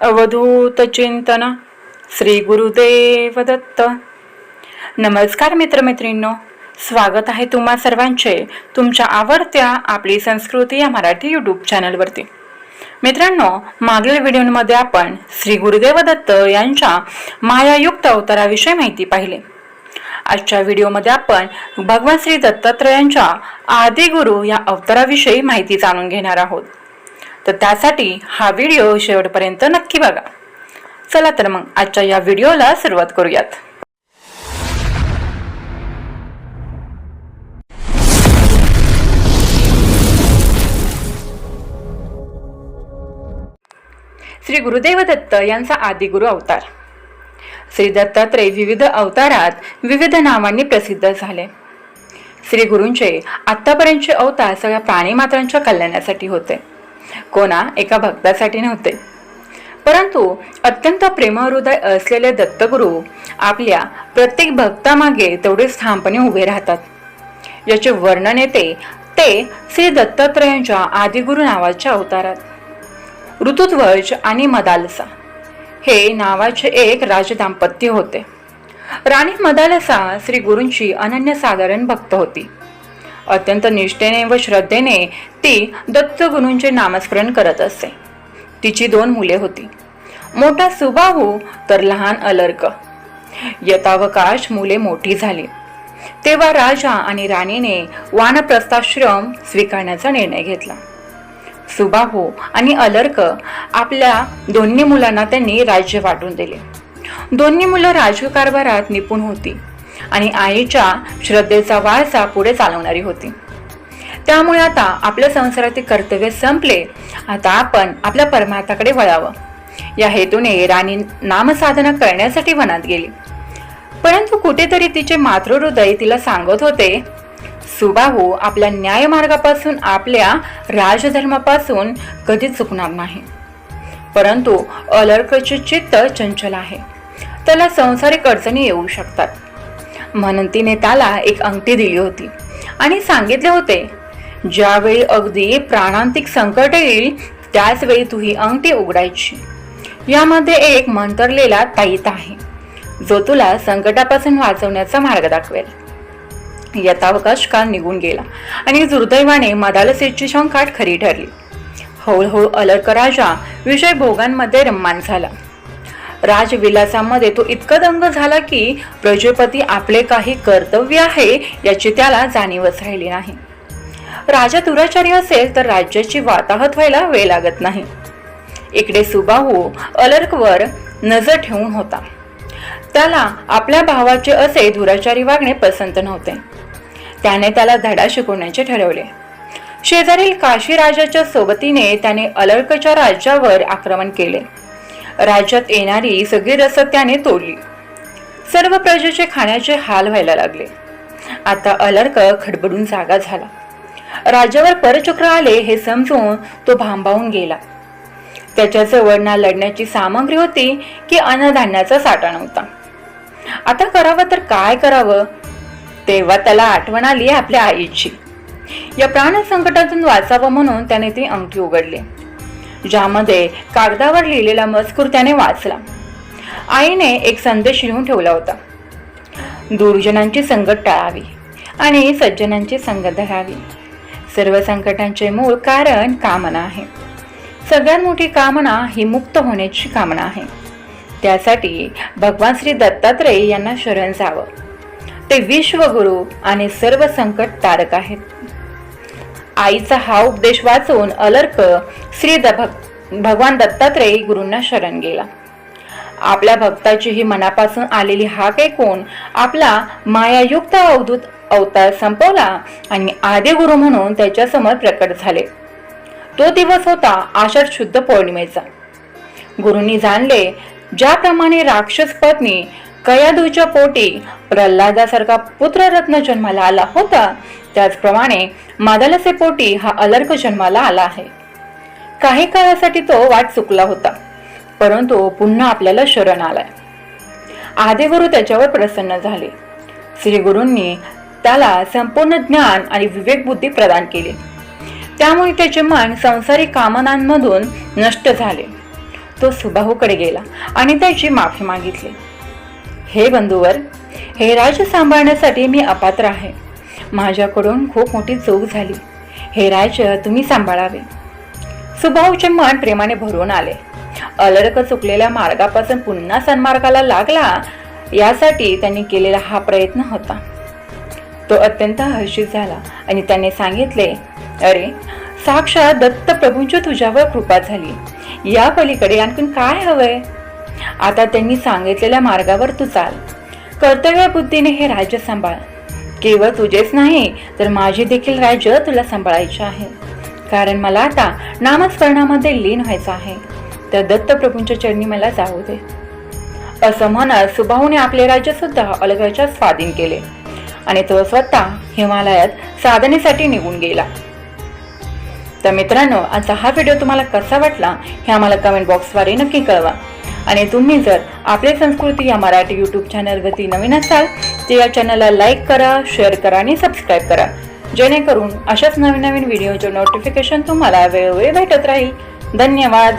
अवधूत चिंतन श्री गुरुदेव दत्त नमस्कार मित्रमैत्रिणींनो स्वागत आहे तुम्हा सर्वांचे तुमच्या आवडत्या आपली संस्कृती या मराठी यूट्यूब चॅनलवरती मित्रांनो मागील व्हिडिओमध्ये आपण श्री गुरुदेव दत्त यांच्या मायायुक्त अवताराविषयी माहिती पाहिली. आजच्या व्हिडिओमध्ये आपण भगवान श्री दत्तात्रयांच्या आदिगुरु या अवताराविषयी माहिती जाणून घेणार आहोत. तर त्यासाठी हा व्हिडिओ शेवटपर्यंत नक्की बघा. चला तर मग आजच्या या व्हिडिओला सुरुवात करूयात. श्री गुरुदेव दत्त यांचा आदिगुरु अवतार. श्री दत्तात्रय विविध अवतारात विविध नावांनी प्रसिद्ध झाले. श्री गुरूंचे आतापर्यंतचे अवतार सगळ्या प्राणीमात्रांच्या कल्याणासाठी होते. कोणा एका भक्तासाठी नव्हते. परंतु अत्यंत प्रेमहृदय असलेले दत्तगुरू आपल्या प्रत्येक भक्तामागे तेवढे ठामपणे उभे राहतात. याचे वर्णन येते ते श्री दत्तात्रयांच्या आदिगुरु नावाच्या अवतारात. ऋतुध्वज आणि मदालसा हे नावाचे एक राजदाम्पत्य होते. राणी मदालसा श्री गुरूंची अनन्यसाधारण भक्त होती. अत्यंत निष्ठेने व श्रद्धेने ती दत्तगुरूंचे नामस्मरण करत असे. तिची दोन मुले होती. मोठा सुबाहू तर लहान अलर्क. यथावकाश मुले मोठी झाली. तेव्हा राजा आणि राणीने वानप्रस्थाश्रम स्वीकारण्याचा निर्णय घेतला. सुबाहू आणि अलर्क आपल्या दोन्ही मुलांना त्यांनी राज्य वाटून दिले. दोन्ही मुलं राजकारभारात निपुण होती. आणि आईच्या श्रद्धेचा वारसा पुढे चालवणारी होती. त्यामुळे आता आपल्या संसारातील कर्तव्य संपले. आता आपण आपल्या परमार्थाकडे वळावं. या हेतूने राणी नामसाधना करण्यासाठी वनात गेली. परंतु कुठेतरी तिचे मातृहृदय तिला सांगत होते सुबाहू आपल्या न्यायमार्गापासून आपल्या राजधर्मापासून कधीच चुकणार नाही. परंतु अलर्कचे चित्त चंचल आहे. त्याला संसारिक अडचणी येऊ शकतात. म्हणून तिने त्याला एक अंगठी दिली होती. आणि सांगितले होते ज्यावेळी अगदी प्राणांतिक संकट येईल त्याचवेळी तू ही अंगठी उघडायची. यामध्ये एक मंतरलेला ताईत आहे जो तुला संकटापासून वाचवण्याचा मार्ग दाखवेल. यथावकाश काल निघून गेला आणि दुर्दैवाने मदालसेची शंकाट खरी ठरली. हळूहळू अलर्क राजा विषय भोगांमध्ये रम्मान झाला. राजविलासामध्ये तो इतका दंग झाला की प्रजेपती आपले काही कर्तव्य आहे याची त्याला जाणीवच राहिली नाही. राजा दुराचारी असेल तर राज्याची वाताहत व्हायला वेळ लागत नाही. इकडे सुबाहू अलर्कवर नजर ठेवून होता. त्याला आपल्या भावाचे असे दुराचारी वागणे पसंत नव्हते. त्याने त्याला धडा शिकवण्याचे ठरवले. शेजारील काशी राजाच्या सोबतीने त्याने अलर्कच्या राज्यावर आक्रमण केले. राज्यात येणारी सगळी रसद त्याने तोडली. सर्व प्रजेचे खाण्याचे हाल व्हायला लागले. आता अलर्क खडबडून जागा झाला. राज्यावर परचक्र आले हे समजून तो भांबावून गेला. त्याच्याजवळ ना लढण्याची सामग्री होती की अन्नधान्याचा साठा नव्हता. आता करावं तर काय करावं? तेव्हा त्याला आठवण आली आपल्या आईची. या प्राण संकटातून वाचावं म्हणून त्याने ती अंगठी उघडली. ज्यामध्ये कागदावर लिहिलेला मजकूर त्याने वाचला. आईने एक संदेश लिहून ठेवला होता. दुर्जनांची संगत टाळावी आणि सज्जनांची संगत धरावी. सर्व संकटांचे मूळ कारण कामना आहे. सगळ्यात मोठी कामना ही मुक्त होण्याची कामना आहे. त्यासाठी भगवान श्री दत्तात्रय यांना शरण जावं. ते विश्वगुरु आणि सर्व संकट तारक आहेत. आईचा हा उपदेश वाचून अलर्क श्री द भग भगवान दत्तात्रय गुरूंना शरण गेला. आपल्या भक्ताची ही मनापासून आलेली हाक ऐकून आपला मायायुक्त अवधूत अवतार संपवला आणि आदिगुरु म्हणून त्याच्यासमोर प्रकट झाले. तो दिवस होता आषाढ शुद्ध पौर्णिमेचा. गुरुंनी जाणले ज्याप्रमाणे राक्षस पत्नी कयादूच्या पोटी प्रल्हादासारखा पुत्ररत्न जन्माला आला होता. त्याचप्रमाणे मादलसे पोटी हा अलर्क जन्माला आला आहे. काही काळासाठी तो वाट चुकला होता परंतु पुन्हा आपल्याला शरण आलाय. आदिगुरु त्याच्यावर प्रसन्न झाले. श्री गुरूंनी त्याला संपूर्ण ज्ञान आणि विवेक बुद्धी प्रदान केली. त्यामुळे त्याचे मन संसारिक कामनांमधून नष्ट झाले. तो सुबाहूकडे गेला आणि त्याची माफी मागितली. हे बंधूवर हे राज्य सांभाळण्यासाठी मी अपात्र आहे. माझ्याकडून खूप मोठी चूक झाली. हे राज्य तुम्ही सांभाळावे. सुभाऊचे मन प्रेमाने भरून आले. अलर्क चुकलेल्या मार्गापासून पुन्हा सन्मार्गाला लागला यासाठी त्यांनी केलेला हा प्रयत्न होता. तो अत्यंत हर्षित झाला आणि त्याने सांगितले अरे साक्षात दत्त प्रभूंची तुझ्यावर कृपा झाली. या पलीकडे आणखीन काय हवंय? आता त्यांनी सांगितलेल्या मार्गावर तू चाल. कर्तव्य बुद्धीने हे राज्य सांभाळ. केवळ तुझेच नाही तर माझे देखील राज्य तुला सांभाळायचे आहे. कारण मला आता नामस्मरणामध्ये लीन व्हायचं आहे. तर दत्तप्रभूंच्या चरणी मला जाऊ दे. असं म्हणत सुभाऊने आपले राज्य सुद्धा अलगाच्या स्वाधीन केले. आणि तो स्वतः हिमालयात साधनेसाठी निघून गेला. तर मित्रांनो आजचा हा व्हिडिओ तुम्हाला कसा वाटला हे आम्हाला कमेंट बॉक्सद्वारे नक्की कळवा. आणि तुम्ही जर आपले संस्कृती या मराठी यूट्यूब चॅनलवरती नवीन असाल तर या चॅनलला लाईक करा शेअर करा आणि सबस्क्राईब करा. जेणेकरून अशाच नवीन नवीन व्हिडिओचे नोटिफिकेशन तुम्हाला वेळोवेळी भेटत राहील. धन्यवाद.